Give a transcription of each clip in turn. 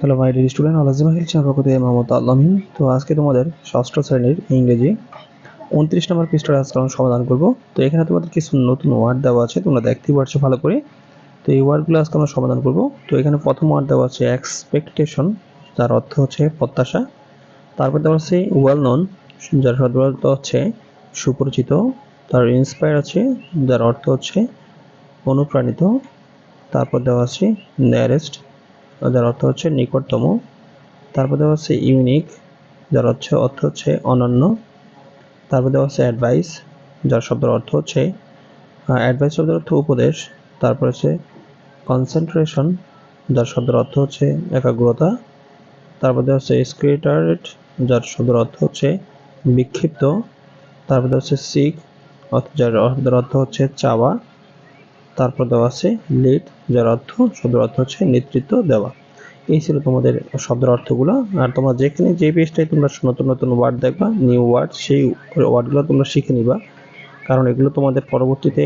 Hello my dear student আলাজিমা হিল পক্ষ মোহাম্মদ আল্লামিন তো আজকে তোমাদের ষষ্ঠ শ্রেণির ইংরেজি উনত্রিশ নম্বর পৃষ্ঠার আজকে আমরা সমাধান করব। তো এখানে তোমাদের কিছু নতুন ওয়ার্ড দেওয়া আছে, তোমরা দেখতেই পারছ ভালো করে। তো এই ওয়ার্ডগুলো আজকে আমরা সমাধান করব। তো এখানে প্রথম ওয়ার্ড দেওয়া আছে এক্সপেকটেশন যার অর্থ হচ্ছে প্রত্যাশা। তারপর দেওয়া আছে ওয়েল নন যার অর্থ হচ্ছে সুপরিচিত। তার ইন্সপায়ার আছে, যার অর্থ হচ্ছে অনুপ্রাণিত। তারপর দেওয়া আছে নিয়ারেস্ট যার অর্থ হচ্ছে নিকটতম। তারপর দেওয়া আছে ইউনিক যার হচ্ছে অর্থ হচ্ছে অনন্য। তারপর দেওয়া আছে অ্যাডভাইস যার শব্দের অর্থ হচ্ছে অ্যাডভাইস শব্দের অর্থ উপদেশ। তারপর আছে কনসেন্ট্রেশন যার শব্দের অর্থ হচ্ছে একাগ্রতা। তারপর দেওয়া হচ্ছে স্ক্রিটারেট যার শব্দের অর্থ হচ্ছে বিক্ষিপ্ত। তারপর দেওয়া হচ্ছে সিক যার অর্থ হচ্ছে চাওয়া। তারপর দেওয়া আছে লিড যার অর্থ, শব্দের অর্থ হচ্ছে নেতৃত্ব দেওয়া। এই ছিল তোমাদের শব্দের অর্থগুলো। আর তোমরা যেখানে যে পেজটাই তোমরা নতুন নতুন ওয়ার্ড দেখবা নিউ ওয়ার্ড সেই ওয়ার্ডগুলো তোমরা শিখে নিবা। কারণ এগুলো তোমাদের পরবর্তীতে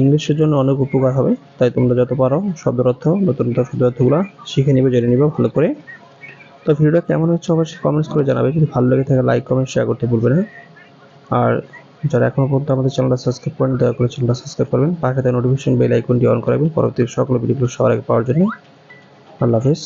ইংলিশের জন্য অনেক উপকার হবে। তাই তোমরা যত পারো শব্দের অর্থ, নতুন নতুন শব্দ অর্থগুলো শিখে নিবে, জেনে নিবে, ভালো করে। তো ভিডিওটা কেমন হচ্ছে অবশ্যই কমেন্টস করে জানাবে। যদি ভালো লেগে থাকে লাইক কমেন্ট শেয়ার করতে ভুলবে না। আর যারা এখনও পর্যন্ত আমাদের চ্যানেলটা সাবস্ক্রাইব করেন দয়া করে চ্যানেলটা সাবস্ক্রাইব করবেন। পাশে নোটিফিকেশন বেল আইকনটি অন করাবেন। পরবর্তী সকল ভিডিওগুলো সবার আগে পাওয়ার জন্য। আল্লাহ হাফিজ।